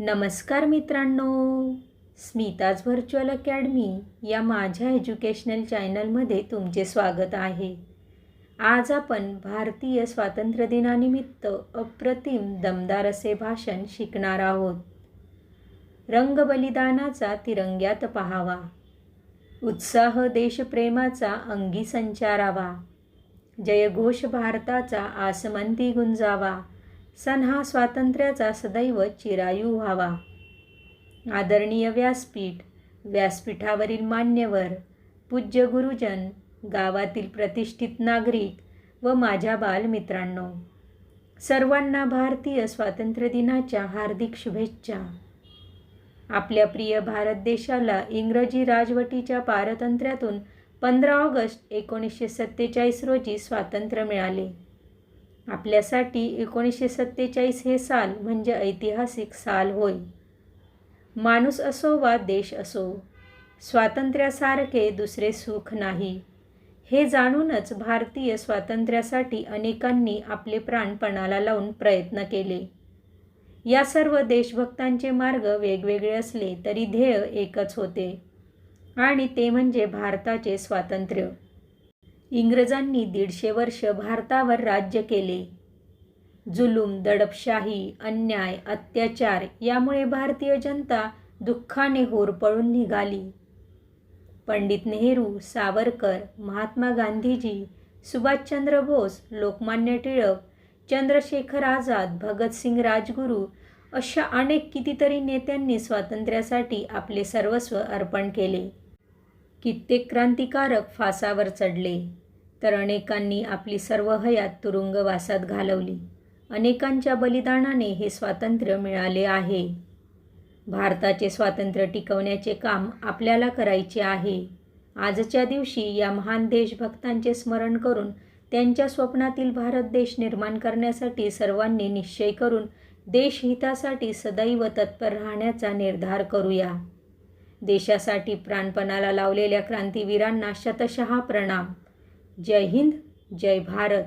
नमस्कार मित्रांनो. Smita's virtual academy या माझ्या एज्युकेशनल चॅनलमध्ये तुमचे स्वागत आहे. आज आपण भारतीय स्वातंत्र्य दिनानिमित्त अप्रतिम दमदार असे भाषण शिकणार आहोत. रंग बलिदानाचा तिरंग्यात पहावा. उत्साह देशप्रेमाचा अंगी संचारावा. जयघोष भारताचा आसमंती गुंजावा सण हा स्वातंत्र्याचा सदैव चिरायू व्हावा. आदरणीय व्यासपीठ व्यासपीठावरील मान्यवर पूज्य गुरुजन गावातील प्रतिष्ठित नागरिक व माझ्या बालमित्रांनो सर्वांना भारतीय स्वातंत्र्य दिनाच्या हार्दिक शुभेच्छा. आपल्या प्रिय भारत देशाला इंग्रजी राजवटीच्या पारतंत्र्यातून पंधरा ऑगस्ट एकोणीसशे सत्तेचाळीस रोजी स्वातंत्र्य मिळाले. आपल्यासाठी एकोणीसशे सत्तेचाळीस हे साल म्हणजे ऐतिहासिक साल होय. माणूस असो वा देश असो स्वातंत्र्यासारखे दुसरे सुख नाही. हे जाणूनच भारतीय स्वातंत्र्यासाठी अनेकांनी आपले प्राणपणाला लावून प्रयत्न केले. या सर्व देशभक्तांचे मार्ग वेगवेगळे असले तरी ध्येय एकच होते. आणि ते म्हणजे भारताचे स्वातंत्र्य. इंग्रजांनी दीडशे वर्ष भारतावर राज्य केले. जुलूम दडपशाही अन्याय अत्याचार यामुळे भारतीय जनता दुःखाने होरपळून निघाली. पंडित नेहरू सावरकर महात्मा गांधीजी सुभाषचंद्र बोस लोकमान्य टिळक चंद्रशेखर आझाद भगतसिंग राजगुरू अशा अनेक कितीतरी नेत्यांनी स्वातंत्र्यासाठी आपले सर्वस्व अर्पण केले. कित्येक क्रांतिकारक फासावर चढले तर अनेकांनी आपली सर्व हयात तुरुंगवासात घालवली. अनेकांच्या बलिदानाने हे स्वातंत्र्य मिळाले आहे. भारताचे स्वातंत्र्य टिकवण्याचे काम आपल्याला करायचे आहे. आजच्या दिवशी या महान देशभक्तांचे स्मरण करून त्यांच्या स्वप्नातील भारत देश निर्माण करण्यासाठी सर्वांनी निश्चय करून देशहितासाठी सदैव तत्पर राहण्याचा निर्धार करूया. देशासाठी प्राणपणाला लावलेल्या क्रांतीवीरांना शतशः प्रणाम. जय हिंद जय भारत.